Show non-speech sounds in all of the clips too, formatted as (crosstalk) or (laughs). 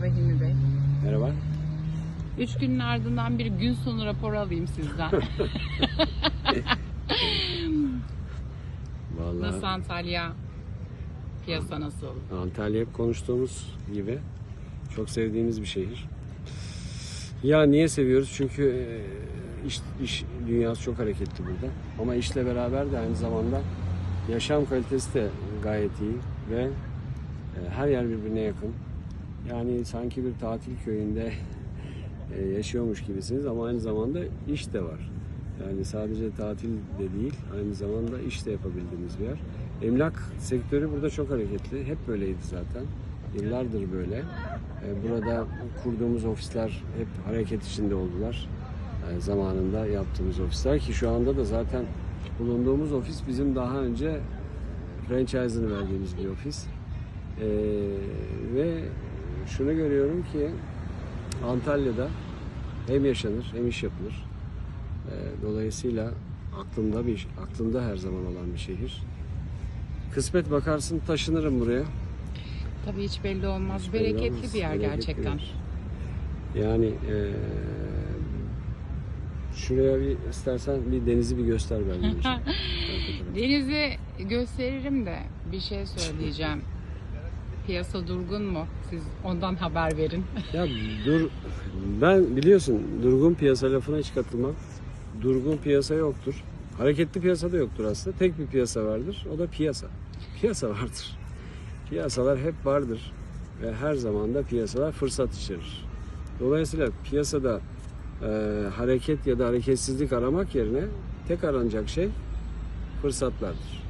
Merhaba Hilmi Bey. Merhaba. Üç günün ardından bir gün sonu raporu alayım sizden. (laughs) Vallahi nasıl Antalya? Piyasa nasıl? Antalya hep konuştuğumuz gibi çok sevdiğimiz bir şehir. Ya niye seviyoruz? Çünkü e, iş, iş dünyası çok hareketli burada. Ama işle beraber de aynı zamanda yaşam kalitesi de gayet iyi ve e, her yer birbirine yakın. Yani sanki bir tatil köyünde e, yaşıyormuş gibisiniz ama aynı zamanda iş de var. Yani sadece tatil de değil, aynı zamanda iş de yapabildiğimiz bir yer. Emlak sektörü burada çok hareketli. Hep böyleydi zaten. Yıllardır böyle. E, Burada kurduğumuz ofisler hep hareket içinde oldular. E, Zamanında yaptığımız ofisler ki şu anda da zaten bulunduğumuz ofis bizim daha önce franchise'ını verdiğimiz bir ofis. E, ve şunu görüyorum ki Antalya'da hem yaşanır hem iş yapılır. E, Dolayısıyla aklımda bir aklımda her zaman olan bir şehir. Kısmet bakarsın taşınırım buraya. Tabii hiç belli olmaz. Hiç belli Bereketli olmaz. bir yer Bereketli gerçekten. bir yer. Yani e, şuraya bir istersen bir denizi bir göster bence. (laughs) Tarafa. Denizi gösteririm de bir şey söyleyeceğim. Piyasa durgun mu? Siz ondan haber verin. (laughs) ya dur ben biliyorsun durgun piyasa lafına hiç katılmam. Durgun piyasa yoktur. Hareketli piyasa da yoktur aslında. Tek bir piyasa vardır. O da piyasa. Piyasa vardır. Piyasalar hep vardır. Ve her zaman da piyasalar fırsat içerir. Dolayısıyla piyasada e, hareket ya da hareketsizlik aramak yerine tek aranacak şey fırsatlardır.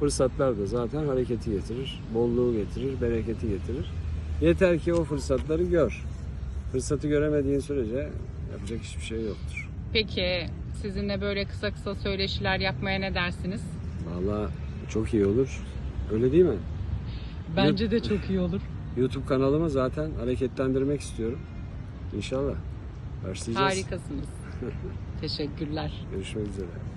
Fırsatlar da zaten hareketi getirir, bolluğu getirir, bereketi getirir. Yeter ki o fırsatları gör. Fırsatı göremediğin sürece yapacak hiçbir şey yoktur. Peki sizinle böyle kısa kısa söyleşiler yapmaya ne dersiniz? Vallahi çok iyi olur. Öyle değil mi? Bence de çok iyi olur. YouTube kanalımı zaten hareketlendirmek istiyorum. İnşallah. Başlayacağız. Harikasınız. (laughs) Teşekkürler. Görüşmek üzere.